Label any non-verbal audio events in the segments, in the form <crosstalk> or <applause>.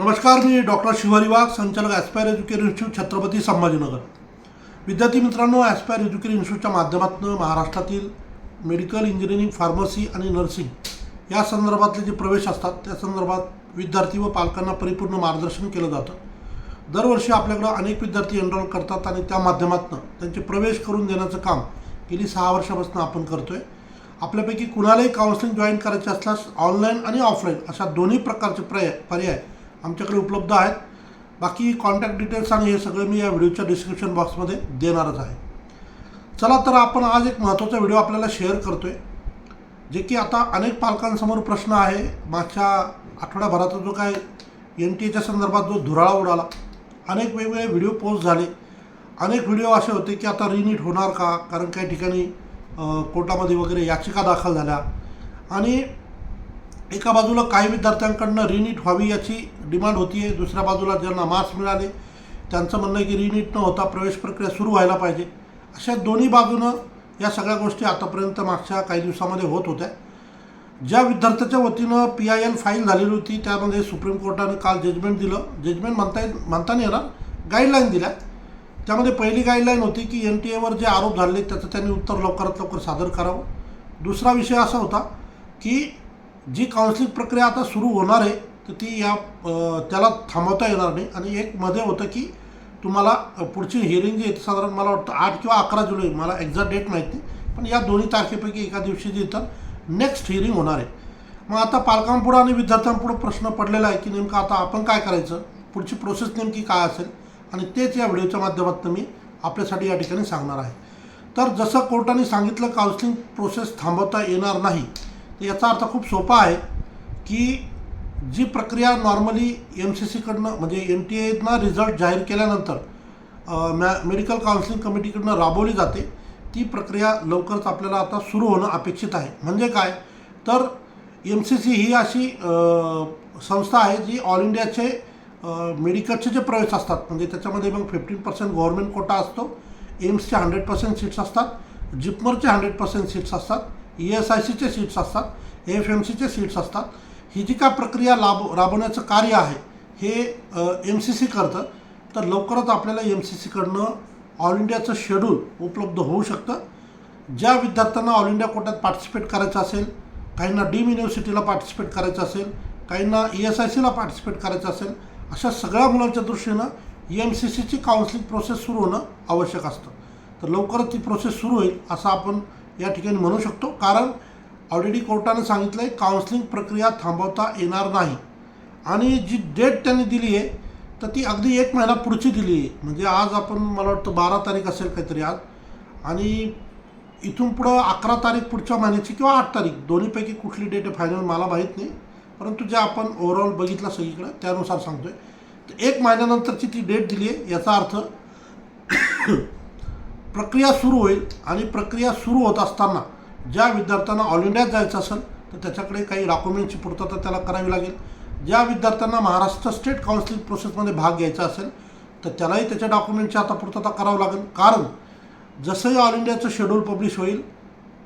नमस्कार मी डॉक्टर शिवारी वाघ संचालक Aspire Education Institute Chhatrapati Sambhajinagar. विद्यार्थी मित्रांनो ॲस्पायर एज्युकेशन इन्स्टिट्यूटच्या माध्यमातून महाराष्ट्रातील मेडिकल इंजिनिअरिंग फार्मसी आणि नर्सिंग या संदर्भातले जे प्रवेश असतात त्या संदर्भात विद्यार्थी व पालकांना परिपूर्ण मार्गदर्शन केलं जातं. दरवर्षी आपल्याकडं अनेक विद्यार्थी एनरोल करतात आणि त्या माध्यमातून त्यांचे प्रवेश करून देण्याचं काम गेली सहा वर्षापासून आपण करतो आहे आपल्यापैकी कुणालाही काउन्सिलिंग जॉईन करायचे असल्यास ऑनलाईन आणि ऑफलाईन अशा दोन्ही प्रकारचे पर्याय पर्याय आमच्याकडे उपलब्ध आहेत. बाकी कॉन्टॅक्ट डिटेल्स आणि हे सगळं मी या व्हिडिओच्या डिस्क्रिप्शन बॉक्समध्ये देणारच आहे. चला तर आपण आज एक महत्त्वाचा व्हिडिओ आपल्याला शेअर करतो आहे जे की आता अनेक पालकांसमोर प्रश्न आहे. मागच्या आठवड्याभराचा जो काय एन टी एच्या संदर्भात जो धुराळा उडाला अनेक वेगवेगळे व्हिडिओ पोस्ट झाले. अनेक व्हिडिओ असे होते की आता रिनीट होणार का? कारण काही ठिकाणी कोर्टामध्ये वगैरे याचिका दाखल झाल्या. आणि एका बाजूला काही विद्यार्थ्यांकडनं रिनीट व्हावी याची डिमांड होती आहे. दुसऱ्या बाजूला ज्यांना मार्क्स मिळाले त्यांचं म्हणणं आहे की रिनीट न होता प्रवेश प्रक्रिया सुरू व्हायला पाहिजे. अशा दोन्ही बाजूनं या सगळ्या गोष्टी आतापर्यंत मागच्या काही दिवसामध्ये होत होत्या. ज्या विद्यार्थ्याच्या वतीनं पी आय एल फाईल झालेली होती त्यामध्ये सुप्रीम कोर्टानं काल जजमेंट दिलं. जजमेंट म्हणता येईल म्हणता नाही येणार गाईडलाईन दिल्या. त्यामध्ये पहिली गाईडलाईन होती की एन टी एवर जे आरोप झाले त्याचं त्यांनी उत्तर लवकरात लवकर सादर करावं. दुसरा विषय असा होता की जी काउन्सिलिंग प्रक्रिया आता सुरू होणार आहे तर ती या त्याला थांबवता येणार नाही. आणि एक मध्ये होतं की तुम्हाला पुढची हिअरिंग जी येते साधारण मला वाटतं आठ किंवा अकरा जुलै मला एक्झॅक्ट डेट माहीत नाही. पण या दोन्ही तारखेपैकी एका दिवशी जी तर नेक्स्ट हिअरिंग होणार आहे. मग आता पालकांपुढं आणि विद्यार्थ्यांपुढं प्रश्न पडलेला आहे की नेमकं आता आपण काय करायचं? पुढची प्रोसेस नेमकी काय असेल? आणि तेच या व्हिडिओच्या माध्यमातून मी आपल्यासाठी या ठिकाणी सांगणार आहे. तर जसं कोर्टाने सांगितलं काउन्सिलिंग प्रोसेस थांबवता येणार नाही तर याचा अर्थ खूप सोपा आहे की जी प्रक्रिया नॉर्मली एम सी सीकडनं म्हणजे एन टी एनं रिझल्ट जाहीर केल्यानंतर मॅ मेडिकल काउन्सिलिंग कमिटीकडनं राबवली जाते. ती प्रक्रिया लवकरच आपल्याला आता सुरू होणं अपेक्षित आहे. म्हणजे काय? तर एम सी सी ही अशी संस्था आहे जी ऑल इंडियाचे मेडिकलचे जे प्रवेश असतात म्हणजे त्याच्यामध्ये मग फिफ्टीन पर्सेंट गव्हर्नमेंट कोटा असतो एम्सचे हंड्रेड पर्सेंट सीट्स असतात जिपमरचे हंड्रेड पर्सेंट सीट्स असतात ई एस आय सीचे सीट्स असतात एफ एम सीचे सीट्स असतात ही जी काय प्रक्रिया लाभ राबवण्याचं कार्य आहे हे एम सी सी करतं तर लवकरच आपल्याला एम सी सीकडनं ऑल इंडियाचं शेड्यूल उपलब्ध होऊ शकतं. ज्या विद्यार्थ्यांना ऑल इंडिया कोट्यात पार्टिसिपेट करायचं असेल काहींना डीम युनिव्हर्सिटीला पार्टिसिपेट करायचं असेल काहींना ई एस आय सीला पार्टिसिपेट करायचं असेल अशा सगळ्या मुलांच्या दृष्टीनं एम सी सीची काउन्सिलिंग प्रोसेस सुरू होणं आवश्यक असतं. तर लवकरच ती प्रोसेस सुरू होईल असं आपण या ठिकाणी म्हणू शकतो. कारण ऑलरेडी कोर्टानं सांगितलं आहे काउन्सिलिंग प्रक्रिया थांबवता येणार नाही. आणि जी डेट त्यांनी दिली आहे तर ती अगदी एक महिना पुढची दिली आहे. म्हणजे आज आपण मला वाटतं बारा तारीख असेल काहीतरी आज. आणि इथून पुढं अकरा तारीख पुढच्या महिन्याची किंवा आठ तारीख दोन्हीपैकी कुठली डेट आहे फायनल मला माहीत नाही. परंतु जे आपण ओव्हरऑल बघितलं सगळीकडं त्यानुसार सांगतो आहे तर एक महिन्यानंतरची ती डेट दिली आहे याचा अर्थ <coughs> प्रक्रिया सुरू होईल. आणि प्रक्रिया सुरू होत असताना ज्या विद्यार्थ्यांना ऑल इंडियात जायचं असेल तर त्याच्याकडे काही डॉक्युमेंटची पूर्तता त्याला करावी लागेल. ज्या विद्यार्थ्यांना महाराष्ट्र स्टेट काउन्सिलिंग प्रोसेसमध्ये भाग घ्यायचा असेल तर त्यालाही त्याच्या डॉक्युमेंटची आता पूर्तता करावं लागेल. कारण जसंही ऑल इंडियाचं शेड्यूल पब्लिश होईल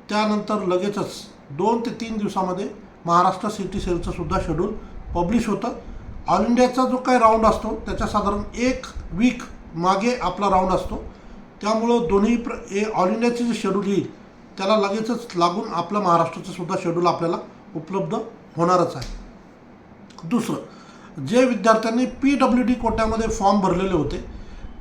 त्यानंतर लगेचच दोन ते तीन दिवसामध्ये महाराष्ट्र सिटी सेलचं सुद्धा शेड्यूल पब्लिश होतं. ऑल इंडियाचा जो काही राऊंड असतो त्याच्या साधारण एक वीक मागे आपला राऊंड असतो. त्यामुळं दोन्ही प्र ए ऑल इंडियाचे जे शेड्यूल येईल त्याला लगेचच लागून आपलं महाराष्ट्राचं सुद्धा शेड्यूल आपल्याला उपलब्ध होणारच आहे. दुसरं जे विद्यार्थ्यांनी पी डब्ल्यू डी कोट्यामध्ये फॉर्म भरलेले होते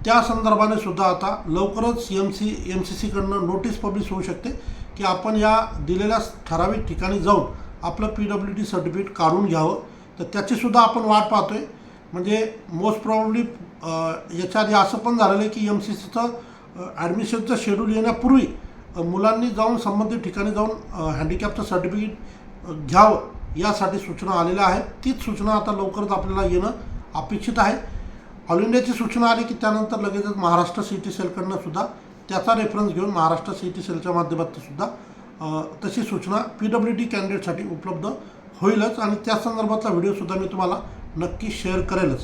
त्या संदर्भाने सुद्धा आता लवकरच एम सी एम सी सीकडनं नोटीस पब्लिश होऊ शकते की आपण या दिलेल्या ठराविक ठिकाणी जाऊन आपलं पी डब्ल्यू डी सर्टिफिकेट काढून घ्यावं. तर त्याचीसुद्धा आपण वाट पाहतोय. म्हणजे मोस्ट प्रॉब्ली याच्या आधी असं पण झालेलं आहे की एम सी सीचं ॲडमिशनचं शेड्यूल येण्यापूर्वी मुलांनी जाऊन संबंधित ठिकाणी जाऊन हँडिकॅपचं सर्टिफिकेट घ्यावं यासाठी सूचना आलेल्या आहेत. तीच सूचना आता लवकरच आपल्याला येणं अपेक्षित आहे. ऑल इंडियाची सूचना आली की त्यानंतर लगेचच महाराष्ट्र सिटी सेलकडनं सुद्धा त्याचा रेफरन्स घेऊन महाराष्ट्र सिटी सेलच्या माध्यमातून सुद्धा तशी सूचना पी डब्ल्यू डी कॅन्डिडेटसाठी उपलब्ध होईलच आणि त्या संदर्भातला व्हिडिओसुद्धा मी तुम्हाला नक्की शेअर करेलच.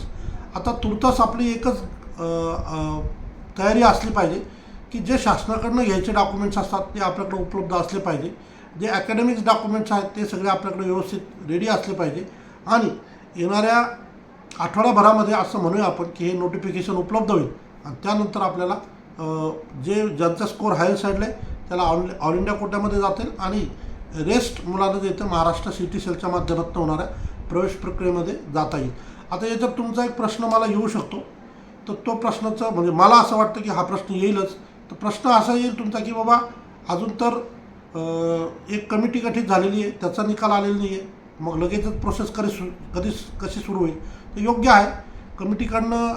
आता तुर्तास आपली एकच तयारी असली पाहिजे. की जे शासनाकडनं घ्यायचे डॉक्युमेंट्स असतात ते आपल्याकडे उपलब्ध असले पाहिजे. जे अकॅडमिक्स डॉक्युमेंट्स आहेत ते सगळे आपल्याकडे व्यवस्थित रेडी असले पाहिजे. आणि येणाऱ्या आठवड्याभरामध्ये असं म्हणूया आपण की हे नोटिफिकेशन उपलब्ध होईल. आणि त्यानंतर आपल्याला जे ज्यांचा स्कोर हायर साईडला आहे त्याला ऑल ऑल इंडिया कोट्यामध्ये जातील. आणि रेस्ट मुलांना जे इथं महाराष्ट्र सिटी सेलच्या माध्यमातून होणाऱ्या प्रवेश प्रक्रियेमध्ये जाता येईल. आता याच्यात तुमचा एक प्रश्न मला येऊ शकतो. तर तो प्रश्नाचं म्हणजे मला असं वाटतं की हा प्रश्न येईलच. तर प्रश्न असा येईल तुमचा की बाबा अजून तर एक कमिटी गठीत झालेली आहे त्याचा निकाल आलेला नाही आहे मग लगेचच प्रोसेस कधी सु कधी कशी सुरू होईल? तर योग्य आहे. कमिटीकडनं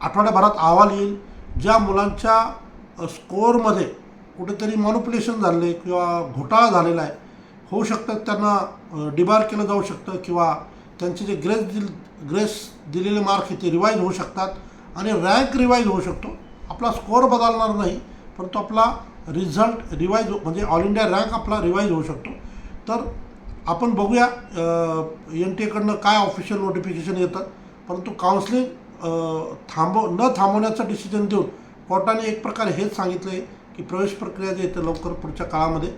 आठवड्याभरात अहवाल येईल ज्या मुलांच्या स्कोअरमध्ये कुठेतरी मॉन्युप्युलेशन झालेलं आहे किंवा घोटाळा झालेला आहे. होऊ शकतं त्यांना डिबार केलं जाऊ शकतं किंवा त्यांचे जे ग्रेस दिल ग्रेस दिलेले मार्क आहेत ते रिवाईज होऊ शकतात आणि रँक रिवाईज होऊ शकतो. आपला स्कोअर बदलणार नाही परंतु आपला रिझल्ट रिवाईज म्हणजे ऑल इंडिया रँक आपला रिवाईज होऊ शकतो. तर आपण बघूया एन टी एकडनं काय ऑफिशियल नोटिफिकेशन येतं. परंतु काउन्सिलिंग थांबव न थांबवण्याचं डिसिजन देऊन कोर्टाने एक प्रकारे हेच सांगितलं आहे की प्रवेश प्रक्रिया जे येते लवकर पुढच्या काळामध्ये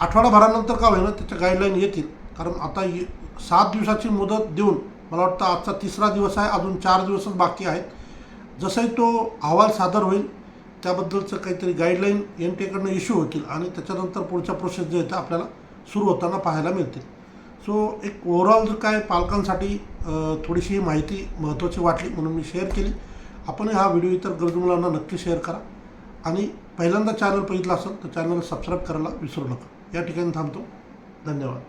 आठवडाभरानंतर का होईना त्याच्या गाईडलाईन येतील. कारण आता ये सात दिवसाची मुदत देऊन मला वाटतं आजचा तिसरा दिवस आहे अजून चार दिवसच बाकी आहेत. जसंही तो अहवाल सादर होईल त्याबद्दलचं काहीतरी गाईडलाईन एन टीकडनं इश्यू होतील आणि त्याच्यानंतर पुढच्या प्रोसेस जे आहेत आपल्याला सुरू होताना पाहायला मिळतील. सो एक ओव्हरऑल काय पालकांसाठी थोडीशी ही माहिती महत्त्वाची वाटली म्हणून मी शेअर केली. आपण हा व्हिडिओ इतर गरजू मुलांना नक्की शेअर करा. आणि पहिल्यांदा चॅनल बघितला असेल तर चॅनल सबस्क्राईब करायला विसरू नका. या ठिकाणी थांबतो. धन्यवाद.